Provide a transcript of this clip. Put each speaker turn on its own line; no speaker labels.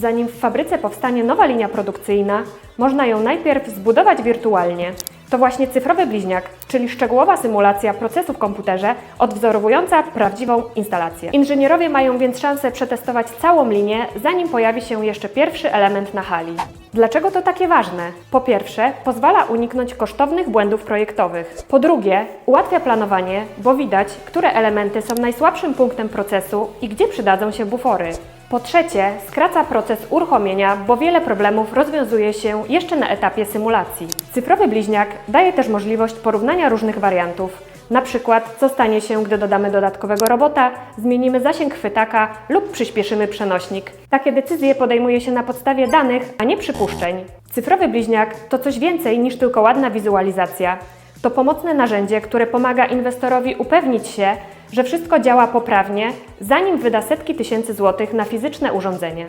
Zanim w fabryce powstanie nowa linia produkcyjna, można ją najpierw zbudować wirtualnie. To właśnie cyfrowy bliźniak, czyli szczegółowa symulacja procesu w komputerze, odwzorowująca prawdziwą instalację. Inżynierowie mają więc szansę przetestować całą linię, zanim pojawi się jeszcze pierwszy element na hali. Dlaczego to takie ważne? Po pierwsze, pozwala uniknąć kosztownych błędów projektowych. Po drugie, ułatwia planowanie, bo widać, które elementy są najsłabszym punktem procesu i gdzie przydadzą się bufory. Po trzecie, skraca proces uruchomienia, bo wiele problemów rozwiązuje się jeszcze na etapie symulacji. Cyfrowy bliźniak daje też możliwość porównania różnych wariantów. Na przykład, co stanie się, gdy dodamy dodatkowego robota, zmienimy zasięg chwytaka lub przyspieszymy przenośnik. Takie decyzje podejmuje się na podstawie danych, a nie przypuszczeń. Cyfrowy bliźniak to coś więcej niż tylko ładna wizualizacja. To pomocne narzędzie, które pomaga inwestorowi upewnić się, że wszystko działa poprawnie, zanim wyda setki tysięcy złotych na fizyczne urządzenie.